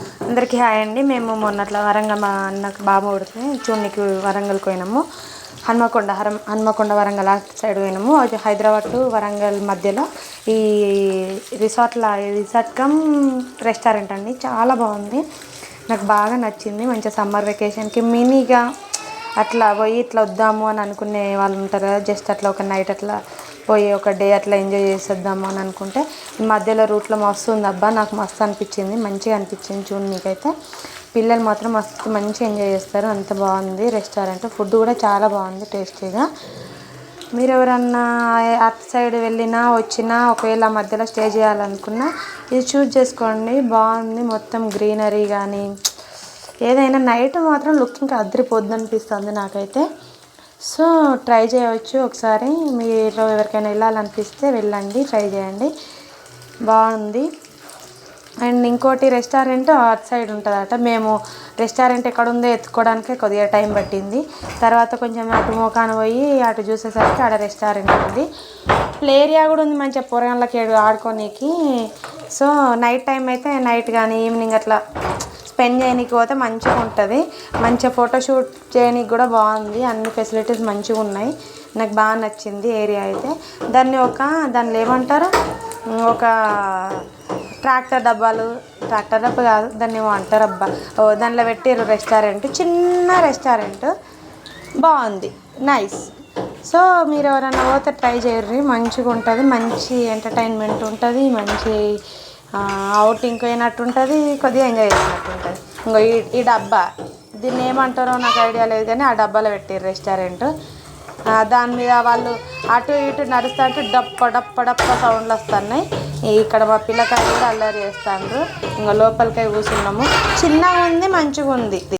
అందరికీ హాయ్ అండి. మేము మొన్నట్ల వరంగల్ మా అన్నకు బాబు ఉడితే చూడనికి వరంగల్కి పోయినాము. హన్మకొండ హరం హన్మకొండ వరంగల్ ఆ సైడ్ పోయినాము. అది హైదరాబాద్ టు వరంగల్ మధ్యలో ఈ రిసార్ట్ల రిసార్ట్ కమ్ రెస్టారెంట్ అండి. చాలా బాగుంది. నాకు బాగా నచ్చింది. మంచిగా సమ్మర్ వెకేషన్కి మినీగా అట్లా పోయి ఇట్లా వద్దాము అని అనుకునే వాళ్ళు ఉంటారు కదా జస్ట్ అట్లా ఒక నైట్ అట్లా పోయి ఒక డే అట్లా ఎంజాయ్ చేసేద్దాము అని అనుకుంటే ఈ మధ్యలో రూట్లో మస్తు ఉంది అబ్బా నాకు మస్తు అనిపించింది మంచిగా అనిపించింది చూడు నీకైతే. పిల్లలు మాత్రం మస్తు మంచిగా ఎంజాయ్ చేస్తారు అంత బాగుంది రెస్టారెంట్. ఫుడ్ కూడా చాలా బాగుంది టేస్టీగా. మీరు ఎవరన్నా అటు సైడ్ వెళ్ళినా వచ్చినా ఒకవేళ మధ్యలో స్టే చేయాలనుకున్నా ఇది చూస్ చేసుకోండి. బాగుంది మొత్తం గ్రీనరీ కానీ ఏదైనా నైట్ మాత్రం లుకింగ్ అద్దరిపోద్ది అనిపిస్తుంది నాకైతే. సో ట్రై చేయవచ్చు ఒకసారి. మీరు ఎవరికైనా వెళ్ళాలనిపిస్తే వెళ్ళండి ట్రై చేయండి. బాగుంది. అండ్ ఇంకోటి రెస్టారెంట్ అటు సైడ్ ఉంటుందట. మేము రెస్టారెంట్ ఎక్కడ ఉందో ఎత్తుకోవడానికే కొద్దిగా టైం పట్టింది. తర్వాత కొంచెం అటు మోకాను పోయి అటు చూసేసరికి ఆడ రెస్టారెంట్ ఉంది. ప్లే ఏరియా కూడా ఉంది మంచిగా పొరగండ్లకి ఆడుకోనీకి. సో నైట్ టైం అయితే నైట్ కానీ ఈవినింగ్ అట్లా స్పెండ్ చేయనీకి పోతే మంచిగా ఉంటుంది. మంచిగా ఫోటోషూట్ చేయనీకి కూడా బాగుంది. అన్ని ఫెసిలిటీస్ మంచిగా ఉన్నాయి. నాకు బాగా నచ్చింది ఏరియా అయితే. దాన్ని ఒక దాన్ని ఏమంటారు? ఒక ట్రాక్టర్ డబ్బాలు ట్రాక్టర్ డబ్బా కాదు దాన్ని ఏమో అంటారు అబ్బా. ఓ దాంట్లో పెట్టారు రెస్టారెంట్. చిన్న రెస్టారెంట్. బాగుంది. నైస్. సో మీరు ఎవరైనా పోతే ట్రై చేయర్రి. మంచిగా ఉంటుంది మంచి ఎంటర్టైన్మెంట్ ఉంటుంది. మంచి అవుటింగ్ పోయినట్టు ఉంటుంది కొద్దిగా ఎంజాయ్ చేసినట్టు ఉంటుంది ఇంకో ఈ ఈ డబ్బా దీన్ని ఏమంటారో నాకు ఐడియా లేదు కానీ ఆ డబ్బాలో పెట్టారు రెస్టారెంట్. దాని మీద వాళ్ళు అటు ఇటు నడుస్తా అంటే డప్ప డప్ప డప్ప సౌండ్లు వస్తున్నాయి. ఇక్కడ మా పిల్లకాయలు కూడా అల్లరి చేస్తాండ్రు. ఇంకా లోపలికై కూర్చున్నాము. చిన్నగా ఉంది మంచిగా ఉంది.